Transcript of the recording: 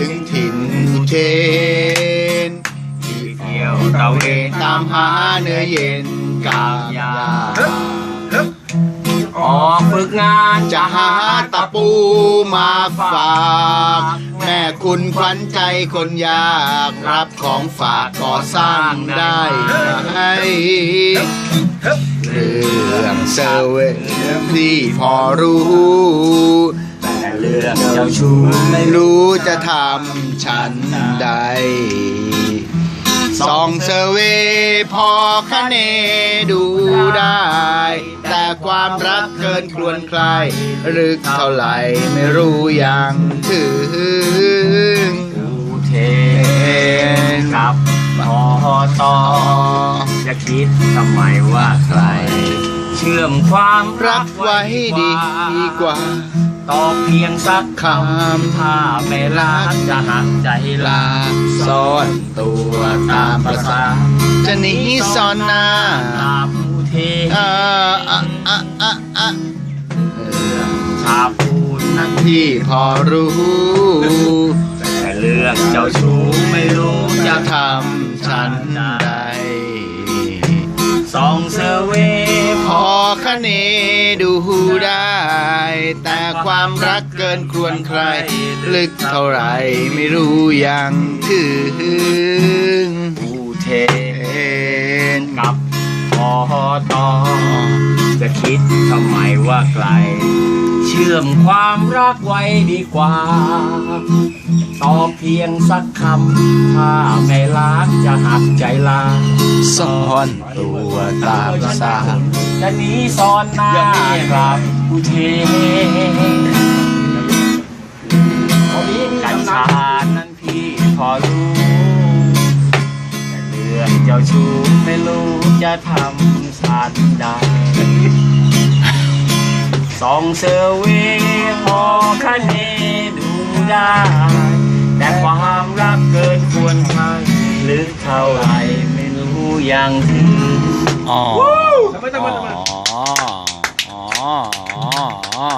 ถึงถิ่นอุเทนที่เที่ยวตะเวนตามหาเนื้อเย็นกามยาออกฝึกงานจะหาตะปูมาฝาก แม่คุณขวัญใจคนยากรับของฝากก่อสร้างได้ไหมเรื่องเซเวย์ที่พอรู้ เรื่องเจ้าชู้ไม่รู้จะทำฉันใดสองเซเวพอคะเนดูได้ แต่ความรักเกินครวนใครลึกเท่าไหร่ไม่รู้ยังถึงเทนกับพอตอจะคิดทำไมว่าใคร เชื่อมความรักกไว้ดีกว่า ตอบเพียงสักคำถ้าไม่รักจะหักใจลาซ่อนตัวตามภาษาจะหนีซ่อนหน้าตามอุเทอ่าอะอะอะอะชาพูดนั้นที่พอรู้ แต่เรื่องเจ้าชู้ไม่รู้จะทำฉันใดสองเซเวพอคะเนดูได้ แต่ความรักเกินควรใคร ลึกเท่าไหรไม่รู้ยังถึงอุเทเอ็นกับพอตอจะคิดทำไมว่าไกล เชื่อมความรักไว้ดีกว่า ตอบเพียงสักคำ ถ้าไม่รักจะหักใจลาซ่อนตัวตามภาษา จะหนีซ่อนหน้าอย่าหนีครับอุเทกัญชานั้นพี่พอรู้ แต่เรื่องเจ้าชู้ไม่รู้จะทำสันใดสองเซอร์เวย์พอคะเนดูได้ แต่ความรักเกินควรใครลึกเท่าไหรไม่รู้ยังถึงอ๋ อทำไมทำไมทำไมอ๋ออ๋ออ๋อ